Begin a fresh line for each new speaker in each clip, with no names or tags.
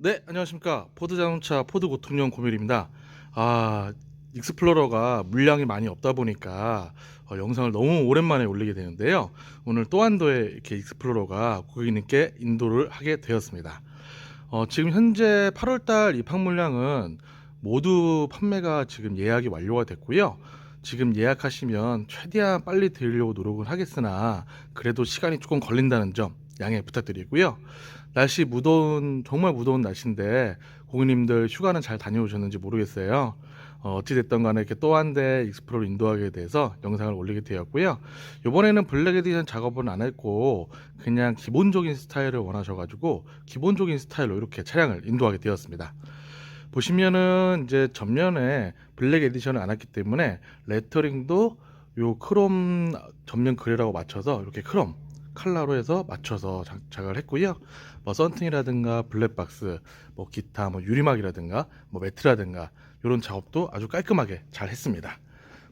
네, 안녕하십니까. 포드 자동차 포드 고통령 고밀입니다. 아, 익스플로러가 물량이 많이 없다 보니까 어, 영상을 너무 오랜만에 올리게 되는데요. 오늘 또 한 도의 이렇게 익스플로러가 고객님께 인도를 하게 되었습니다. 어, 지금 현재 8월달 입항 물량은 모두 판매가 지금 예약이 완료가 됐고요. 지금 예약하시면 최대한 빨리 드리려고 노력을 하겠으나 그래도 시간이 조금 걸린다는 점 양해 부탁드리고요. 날씨 무더운 정말 무더운 날씨인데 고객님들 휴가는 잘 다녀오셨는지 모르겠어요. 어, 어찌됐든 간에 이렇게 또 한 대 익스프로를 인도하게 돼서 영상을 올리게 되었고요. 이번에는 블랙 에디션 작업은 안 했고 그냥 기본적인 스타일을 원하셔가지고 기본적인 스타일로 이렇게 차량을 인도하게 되었습니다. 보시면은 이제 전면에 블랙 에디션을 안 했기 때문에 레터링도 요 크롬 전면 그레라고 맞춰서 이렇게 크롬 컬러로 해서 맞춰서 작- 작업을 했고요. 뭐 썬팅이라든가 블랙박스, 뭐 기타 뭐 유리막이라든가 뭐 매트라든가 이런 작업도 아주 깔끔하게 잘 했습니다.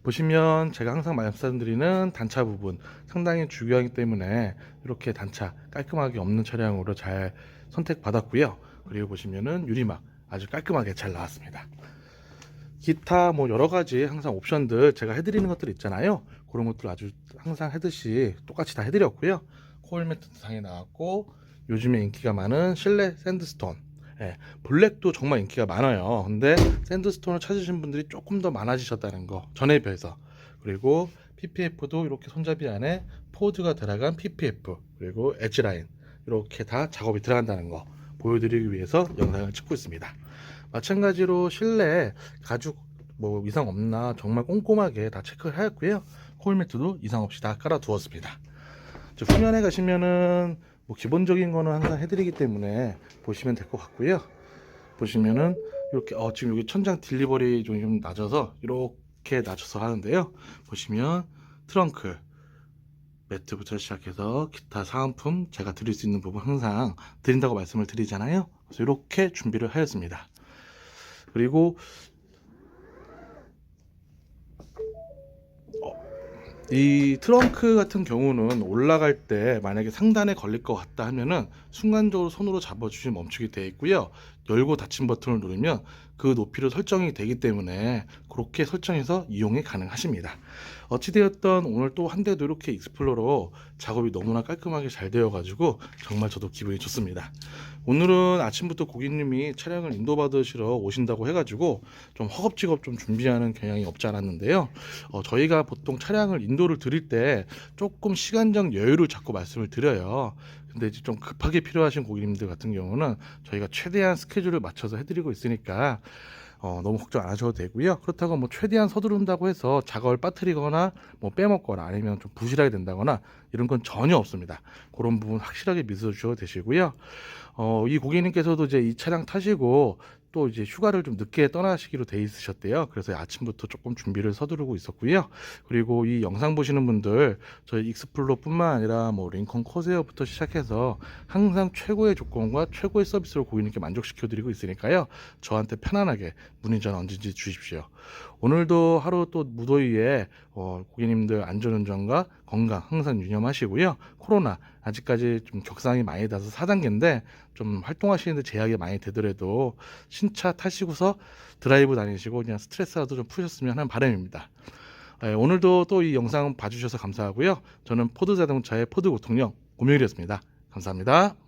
보시면 제가 항상 말씀드리는 단차 부분 상당히 중요하기 때문에 이렇게 단차 깔끔하게 없는 차량으로 잘 선택받았고요. 그리고 보시면은 유리막 아주 깔끔하게 잘 나왔습니다. 기타 뭐 여러 가지 항상 옵션들 제가 해드리는 것들 있잖아요. 그런 것들 아주 항상 해듯이 똑같이 다 해드렸고요. 코일 매트 상에 나왔고 요즘에 인기가 많은 실내 샌드스톤. 예, 블랙도 정말 인기가 많아요. 근데 샌드스톤을 찾으신 분들이 조금 더 많아지셨다는 거 전에 비해서 그리고 PPF도 이렇게 손잡이 안에 포드가 들어간 PPF 그리고 엣지 라인 이렇게 다 작업이 들어간다는 거 보여드리기 위해서 영상을 찍고 있습니다. 마찬가지로 실내 가죽 뭐 이상 없나 정말 꼼꼼하게 다 체크를 하였고요. 코일 매트도 이상 없이 다 깔아 두었습니다. 저 후면에 가시면은 뭐 기본적인 거는 항상 해드리기 때문에 보시면 될 것 같고요. 보시면은 이렇게 어 지금 여기 천장 딜리버리 좀, 좀 낮아서 이렇게 낮춰서 하는데요. 보시면 트렁크 매트부터 시작해서 기타 사은품 제가 드릴 수 있는 부분 항상 드린다고 말씀을 드리잖아요. 그래서 이렇게 준비를 하였습니다. 그리고 어, 이 트렁크 같은 경우는 올라갈 때 만약에 상단에 걸릴 것 같다 하면은 순간적으로 손으로 잡아주시면 멈추게 되어 있고요. 열고 닫힌 버튼을 누르면 그 높이로 설정이 되기 때문에 그렇게 설정해서 이용이 가능하십니다. 어찌되었던 오늘 또 한 대도 이렇게 익스플로러 작업이 너무나 깔끔하게 잘 되어가지고 정말 저도 기분이 좋습니다. 오늘은 아침부터 고객님이 차량을 인도받으시러 오신다고 해가지고 좀 허겁지겁 좀 준비하는 경향이 없지 않았는데요. 어, 저희가 보통 차량을 인도를 드릴 때 조금 시간적 여유를 자꾸 말씀을 드려요. 근데 이제 좀 급하게 필요하신 고객님들 같은 경우는 저희가 최대한 스케줄을 맞춰서 해드리고 있으니까 어, 너무 걱정 안 하셔도 되고요. 그렇다고 뭐 최대한 서두른다고 해서 작업을 빠뜨리거나 뭐 빼먹거나 아니면 좀 부실하게 된다거나 이런 건 전혀 없습니다. 그런 부분 확실하게 믿어 주셔도 되시고요. 어, 이 고객님께서도 이제 이 차량 타시고 또 이제 휴가를 좀 늦게 떠나시기로 돼 있으셨대요. 그래서 아침부터 조금 준비를 서두르고 있었고요. 그리고 이 영상 보시는 분들 저희 익스플로뿐만 아니라 뭐 링컨 코세어부터 시작해서 항상 최고의 조건과 최고의 서비스로 고객님께 만족시켜 드리고 있으니까요. 저한테 편안하게 문의 전화 언제든지 주십시오. 오늘도 하루 또 무더위에 어, 고객님들 안전운전과 건강 항상 유념하시고요. 코로나 아직까지 좀 격상이 많이 나서 4단계인데 좀 활동하시는데 제약이 많이 되더라도 신차 타시고서 드라이브 다니시고 그냥 스트레스라도 좀 푸셨으면 하는 바람입니다. 예, 오늘도 또 이 영상 봐주셔서 감사하고요. 저는 포드 자동차의 포드 고통령 고명일이었습니다. 감사합니다.